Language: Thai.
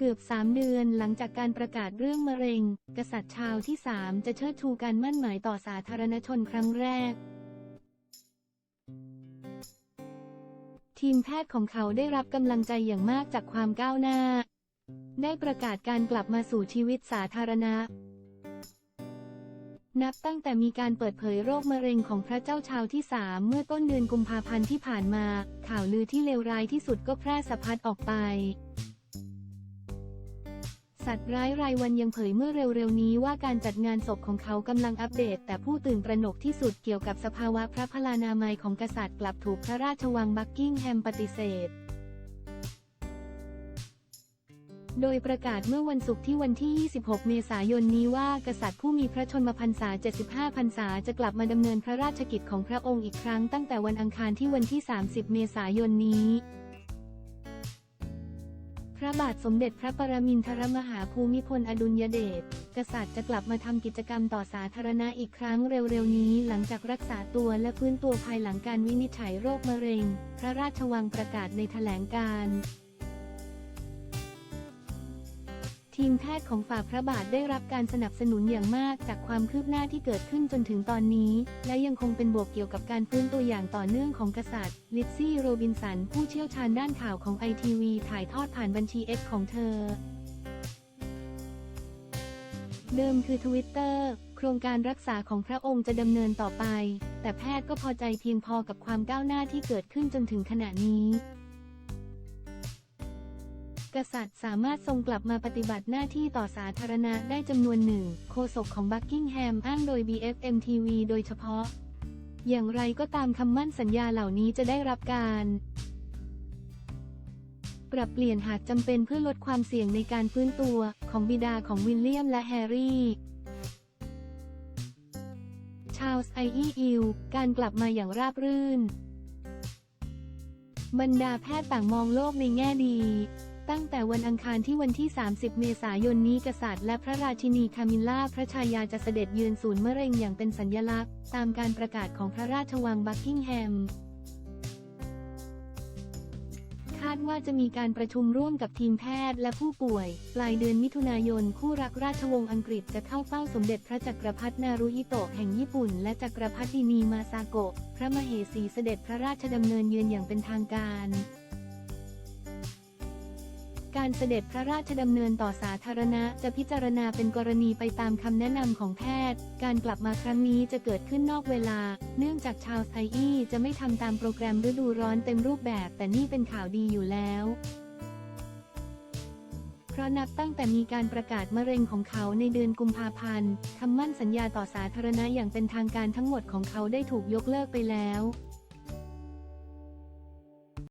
กือบสามเดือนหลังจากการประกาศเรื่องมะเร็ง กษัตริย์ชาวที่สามจะเชิดชูการมั่นหมายต่อสาธารณชนครั้งแรก ทีมแพทย์ของเขาได้รับกำลังใจอย่างมากจากความก้าวหน้า ได้ประกาศการกลับมาสู่ชีวิตสาธารณะ นับตั้งแต่มีการเปิดเผยโรคมะเร็งของพระเจ้าชาวที่สามเมื่อต้นเดือนกุมภาพันธ์ที่ผ่านมา ข่าวลือที่เลวร้ายที่สุดก็แพร่สะพัดออกไป สัตว์ร้ายรายวันยังเผยเมื่อเร็วๆนี้ว่าการจัดงานศพของเขากำลังอัปเดต แต่ผู้ตื่นตระหนกที่สุดเกี่ยวกับสภาวะพระพลานามัยของกษัตริย์กลับถูกพระราชวังบักกิงแฮมปฏิเสธโดยประกาศเมื่อวันศุกร์ที่วันที่ 26 เมษายนนี้ว่ากษัตริย์ผู้มีพระชนมพรรษา 75 พรรษาจะกลับมาดำเนินพระราชกิจของพระองค์อีกครั้งตั้งแต่วันอังคารที่วันที่ 30 เมษายนนี้ พระบาทสมเด็จพระปรมินทรมหาภูมิพลอดุลยเดช กษัตริย์จะกลับมาทำกิจกรรมต่อสาธารณะอีกครั้งเร็วๆนี้หลังจากรักษาตัวและฟื้นตัวภายหลังการวินิจฉัยโรคมะเร็ง พระราชวังประกาศในแถลงการ ทีมแพทย์ของฝ่าพระบาทได้รับการสนับสนุนอย่างมากจากความคืบหน้าที่เกิดขึ้นจนถึงตอนนี้ และยังคงเป็นบวกเกี่ยวกับการฟื้นตัวอย่างต่อเนื่องของกษัตริย์ ลิซซี่โรบินสัน ผู้เชี่ยวชาญด้านข่าวของไอทีวีถ่ายทอดผ่านบัญชี X ของเธอ เดิมคือทวิตเตอร์โครงการรักษาของพระองค์จะดำเนินต่อไป แต่แพทย์ก็พอใจเพียงพอกับความก้าวหน้าที่เกิดขึ้นจนถึงขณะนี้ กษัตริย์สามารถทรงกลับมาปฏิบัติหน้าที่ต่อสาธารณะได้จำนวนหนึ่ง โฆษกของบักกิงแฮมอ้างโดย BFM TV โดยเฉพาะ อย่างไรก็ตามคำมั่นสัญญาเหล่านี้จะได้รับการ ปรับเปลี่ยนหากจำเป็นเพื่อลดความเสี่ยงในการฟื้นตัวของบิดาของวิลเลียมและแฮร์รี่ชาลส์ไออีอิลการกลับมาอย่างราบรื่น บรรดาแพทย์ต่างมองโลกในแง่ดี ตั้งแต่วันอังคารที่วันที่ 30 เมษายนนี้กษัตริย์และพระราชินีคามิลล่าพระชายาจะเสด็จเยือนศูนย์มะเร็งอย่างเป็นสัญญลักษณ์ ตามการประกาศของพระราชวังบักกิงแฮม คาดว่าจะมีการประชุมร่วมกับทีมแพทย์และผู้ป่วย ปลายเดือนมิถุนายนคู่รักราชวงศ์อังกฤษจะเข้าเฝ้าสมเด็จพระจักรพรรดินารุฮิโตะแห่งญี่ปุ่น และจักรพรรดินีมาซาโกะพระมเหสีเสด็จพระราชดำเนินเยือนอย่างเป็นทางการ การเสด็จพระราชดำเนินต่อสาธารณะจะพิจารณาเป็นกรณีไปตามคำแนะนำของแพทย์ การกลับมาครั้งนี้จะเกิดขึ้นนอกเวลา เนื่องจากชาวไซอี้จะไม่ทำตามโปรแกรมฤดูร้อนเต็มรูปแบบ แต่นี่เป็นข่าวดีอยู่แล้วเพราะนับตั้งแต่มีการประกาศมะเร็งของเขาในเดือนกุมภาพันธ์คำมั่นสัญญาต่อสาธารณะอย่างเป็นทางการทั้งหมดของเขาได้ถูกยกเลิกไปแล้ว